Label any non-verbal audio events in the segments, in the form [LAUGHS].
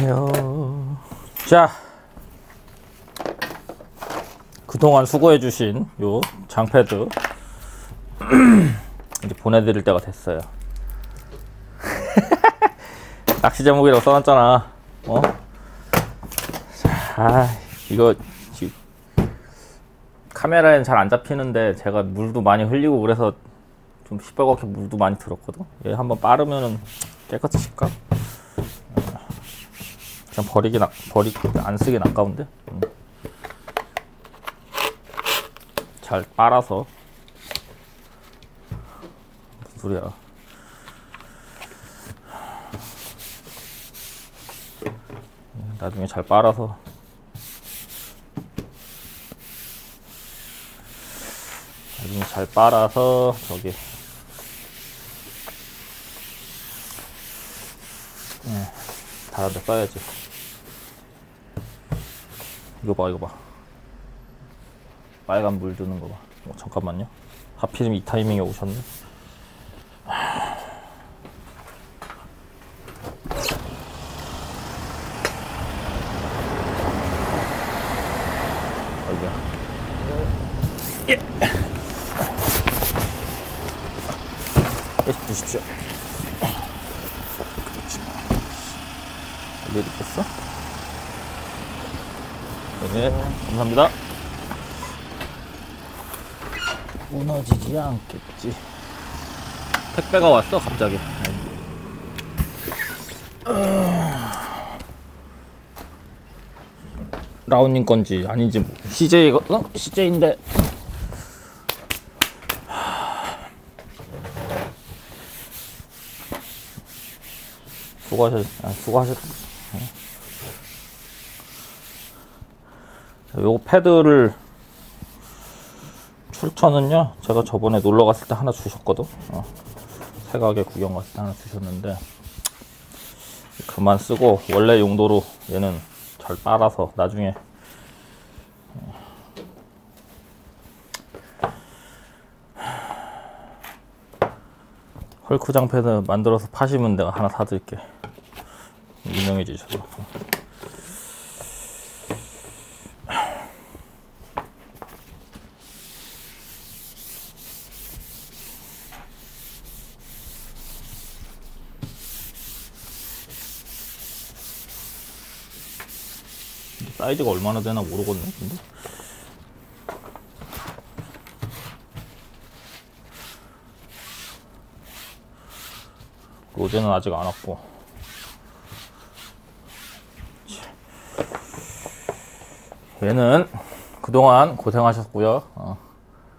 안녕하세요. 자, 그동안 수고해주신 요 장패드 [CLEARS THROAT] 이제 보내드릴 때가 됐어요. [LAUGHS] 낚시 제목이라고 써놨잖아. 어? 자, 이거 카메라엔 잘 안 잡히는데 제가 물도 많이 흘리고 그래서 좀 시뻘겋게 물도 많이 들었거든. 얘 한번 빠르면은 깨끗해질까? 그냥 버리긴 아, 버리 안 쓰긴 아까운데. 음. 잘 빨아서 무슨 소리야? 나중에 잘 빨아서 나중에 잘 빨아서 저기 네, 다른 데 써야지 이거 봐 이거 봐. 빨간 물 드는 거봐. 어, 잠깐만요. 하필이면 이 타이밍에 오셨네. 예. 예, 주십시오. 여기 있겠어? 네, 감사합니다. 무너지지 않겠지. 택배가 왔어, 갑자기. 라운님 건지 아닌지 뭐. CJ 어? CJ인데. 수고하셨, 아, 수고하셨. 요 패드를 출처는요 제가 저번에 놀러 갔을 때 하나 주셨거든? 어. 새가게 구경 갔을 때 하나 주셨는데 그만 쓰고 원래 용도로 얘는 잘 빨아서 나중에 헐크장 패드 만들어서 파시면 내가 하나 사드릴게. 유명해지셔서 사이즈가 얼마나 되나 모르겠네 근데. 로제는 아직 안 왔고. 얘는 그동안 고생하셨고요. 어.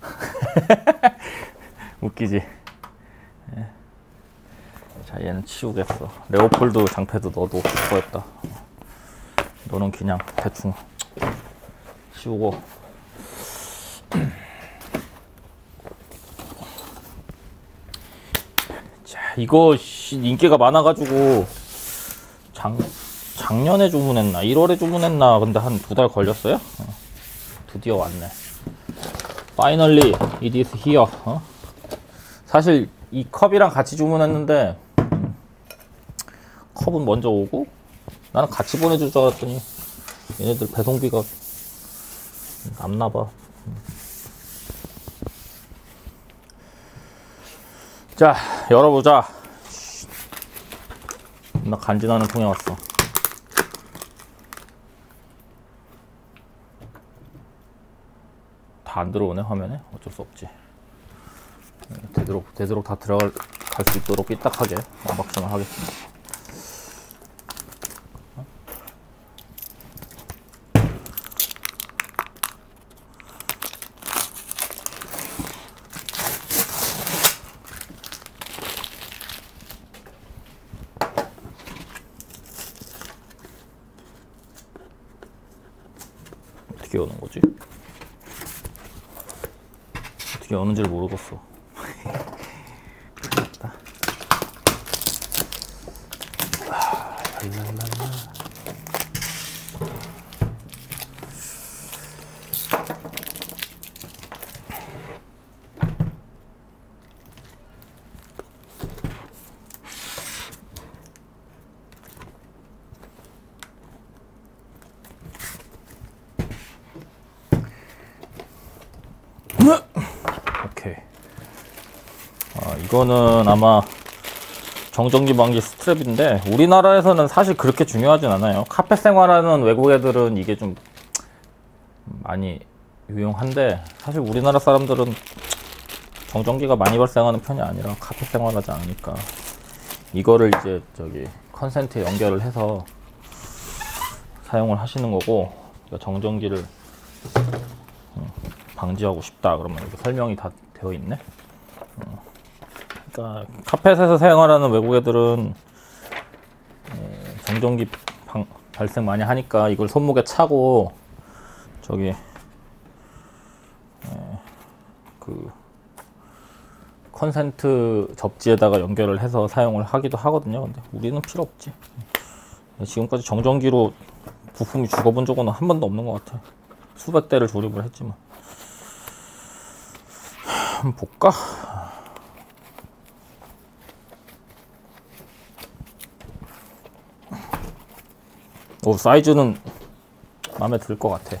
[LAUGHS] 웃기지? 예. 자 얘는 치우겠어. 레오폴드 장패도 너도 수고했다 너는 그냥 대충 치우고 [CLEARS THROAT] 자 이거 씨, 인기가 많아가지고 작, 작년에 주문했나 1월에 주문했나 근데 한 두 달 걸렸어요 어. 드디어 왔네 Finally it is here 어? 사실 이 컵이랑 같이 주문했는데 음, 컵은 먼저 오고 나는 같이 보내줄 줄 알았더니 얘네들 배송비가 남나봐. 자, 열어보자. 나 간지나는 통에 왔어. 다 안 들어오네, 화면에. 어쩔 수 없지. 되도록, 되도록 다 들어갈 수 있도록 삐딱하게 언박싱을 하겠습니다. 어떻게 여는 거지? 어떻게 여는지를 모르겠어. 됐다. 아, 랄랄랄라. 이거는 아마 정전기 방지 스트랩인데 우리나라에서는 사실 그렇게 중요하진 않아요. 카페 생활하는 외국 애들은 이게 좀 많이 유용한데 사실 우리나라 사람들은 정전기가 많이 발생하는 편이 아니라 카페 생활하지 않으니까 이거를 이제 저기 컨센트에 연결을 해서 사용을 하시는 거고 정전기를 음, 방지하고 싶다 그러면 이렇게 설명이 다 되어 있네. 음. 그러니까 카펫에서 사용하라는 외국 애들은 예, 정전기 방- 발생 많이 하니까 이걸 손목에 차고 저기 예, 그 컨센트 접지에다가 연결을 해서 사용을 하기도 하거든요. 근데 우리는 필요 없지. 지금까지 정전기로 부품이 죽어본 적은 한 번도 없는 것 같아. 수백 대를 조립을 했지만. 한번 볼까? 오 사이즈는 마음에 들 것 같아.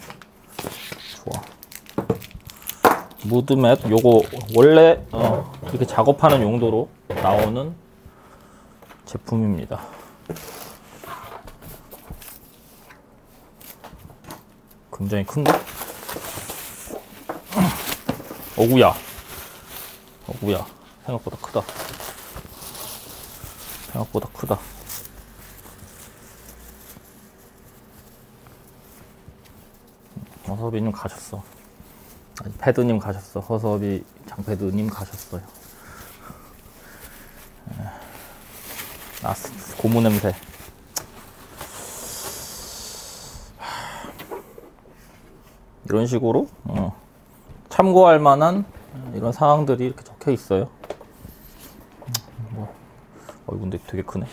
좋아. 무드맷 요거 원래 어, 이렇게 작업하는 용도로 나오는 제품입니다. 굉장히 큰가? 어구야. 어구야. 생각보다 크다. 생각보다 크다. 허섭이님 가셨어. 아니, 패드님 가셨어. 허섭이 장패드님 가셨어요. 에, 아, 고무 냄새. 이런 식으로 어, 참고할 만한 이런 사항들이 이렇게 적혀 있어요. 음, 뭐, 어, 근데 되게 크네.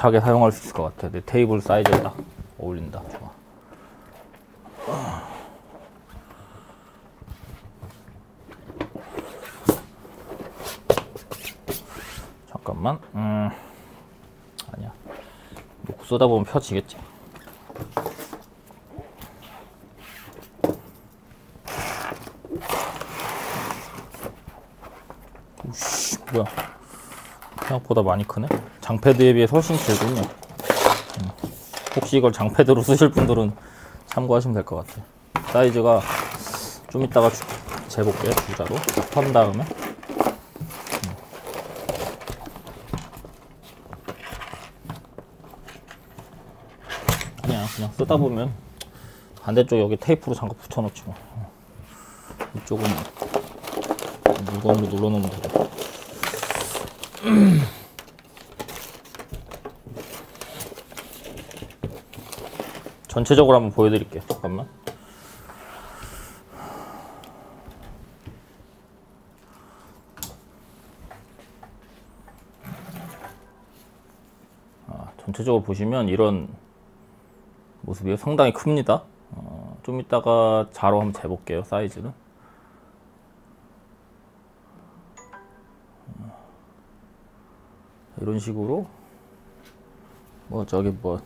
가득 차게 사용할 수 있을 것 같아. 내 테이블 사이즈에 딱 어울린다. 좋아. 잠깐만. 음, 아니야. 놓고 쏘다 보면 펴지겠지. 뭐야. 생각보다 많이 크네. 장패드에 비해 훨씬 길군요. 음. 혹시 이걸 장패드로 [LAUGHS] 쓰실 분들은 참고하시면 될 것 같아요. 사이즈가 좀 이따가 주- 재볼게요. 주자로. 턴 다음에. 음. 그냥, 그냥 쓰다 보면 반대쪽 여기 테이프로 잠깐 붙여놓지 뭐. 이쪽은 물건으로 눌러놓으면 되고. 전체적으로 한번 보여드릴게요. 잠깐만. 아, 전체적으로 보시면 이런 모습이 상당히 큽니다. 어, 좀 이따가 자로 한번 재볼게요. 사이즈는. 이런 식으로 뭐 저기 뭐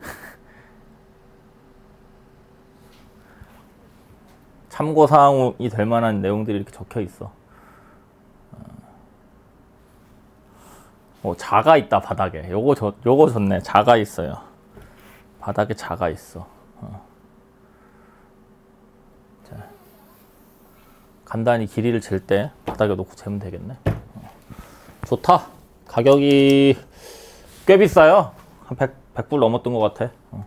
[LAUGHS] 참고 사항이 될 만한 내용들이 이렇게 적혀 있어. 어, 자가 있다 바닥에. 요거 저 요거 좋네. 자가 있어요. 바닥에 자가 있어. 어. 자, 간단히 길이를 잴 때 바닥에 놓고 재면 되겠네. 어. 좋다. 가격이 꽤 비싸요. 한 100, 100불 넘었던 것 같아. 어.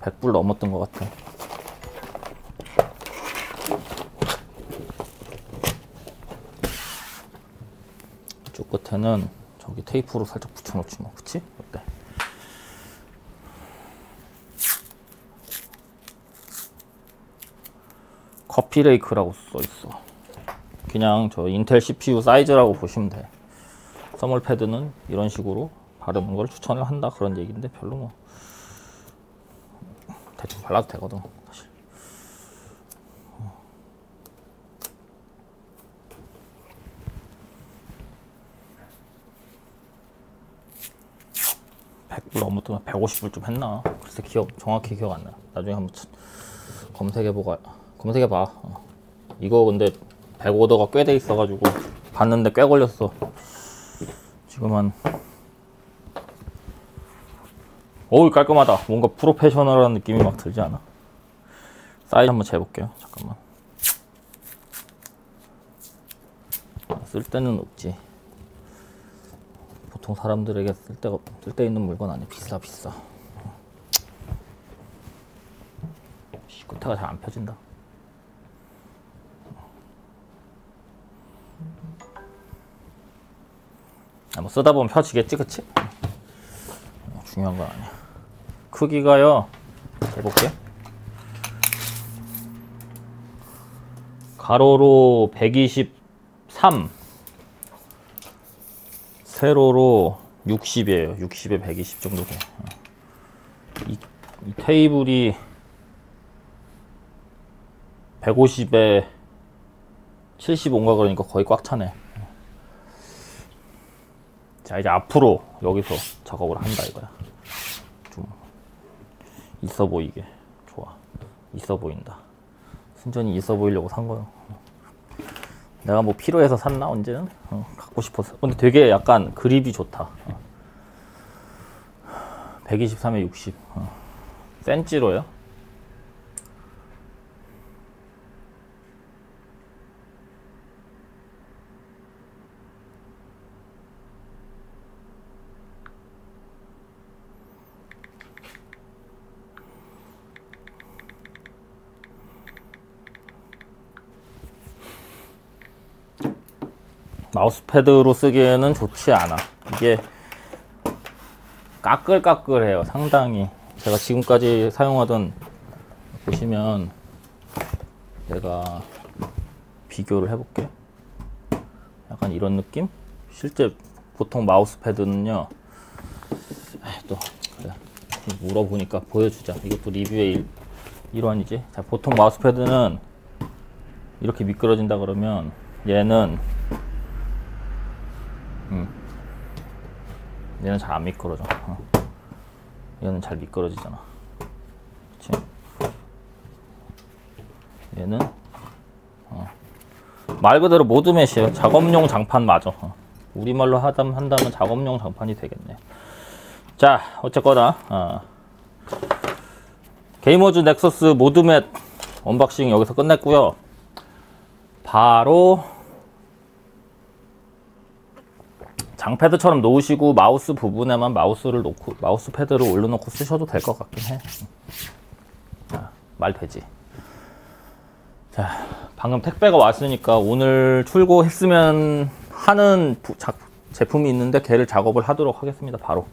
100불 넘었던 것 같아. 이쪽 끝에는 저기 테이프로 살짝 붙여놓지 뭐, 그치? 어때? 커피레이크라고 써 있어. 그냥 저 인텔 CPU 사이즈라고 보시면 돼. 써멀 패드는 이런 식으로 바르는 걸 추천을 한다 그런 얘기인데 별로 뭐 대충 발라도 되거든 사실. 100불 넘었던 150불 좀 했나? 글쎄 기억 정확히 기억 안 나. 나중에 한번 쳐- 검색해보가 검색해봐 어. 이거 근데 백오더가 꽤 돼 있어가지고 봤는데 꽤 걸렸어 지금 한 어우 깔끔하다. 뭔가 프로페셔널한 느낌이 막 들지 않아? 사이즈 한번 재볼게요. 잠깐만. 아, 쓸 데는 없지. 보통 사람들에게 쓸 데가 쓸데 있는 물건 아니야. 비싸 비싸. 씨, 끝에가 잘 안 펴진다 뭐 쓰다 보면 펴지겠지 그치? 어, 중요한 건 아니야. 크기가요 해볼게. 가로로 123 세로로 60이에요. 60에 120 정도 돼. 이, 이 테이블이 150에 75인가 그러니까 거의 꽉 차네 자 이제 앞으로 여기서 작업을 한다 이거야. 좀 있어 보이게. 좋아. 있어 보인다. 순전히 있어 보이려고 산 거요 내가 뭐 필요해서 샀나 언제는? 어, 갖고 싶어서. 근데 되게 약간 그립이 좋다. 어. 123에 60 어. 센치로요 마우스패드로 쓰기에는 좋지 않아. 이게 까끌까끌해요. 상당히. 제가 지금까지 사용하던 보시면 내가 비교를 해볼게. 약간 이런 느낌? 실제 보통 마우스패드는요. 또 그래. 물어보니까 보여주자. 이것도 리뷰의 일, 일환이지. 자, 보통 마우스패드는 이렇게 미끄러진다 그러면 얘는 얘는 잘 안 미끄러져. 어. 얘는 잘 미끄러지잖아. 그치? 얘는 어. 말 그대로 모드맷이에요. 작업용 장판 맞아. 어. 우리말로 하다, 한다면 작업용 장판이 되겠네. 자, 어쨌거나 어. 게이머즈 넥서스 모드맷 언박싱 여기서 끝냈고요. 바로 장패드처럼 놓으시고 마우스 부분에만 마우스를 놓고 마우스 패드를 올려놓고 쓰셔도 될 것 같긴 해. 자, 말 되지. 자, 방금 택배가 왔으니까 오늘 출고했으면 하는 부, 자, 제품이 있는데 걔를 작업을 하도록 하겠습니다. 바로.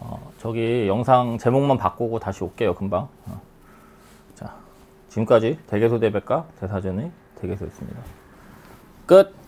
어, 저기 영상 제목만 바꾸고 다시 올게요. 금방. 어. 자, 지금까지 대개소 대백과 대사전의 대개소였습니다. 끝.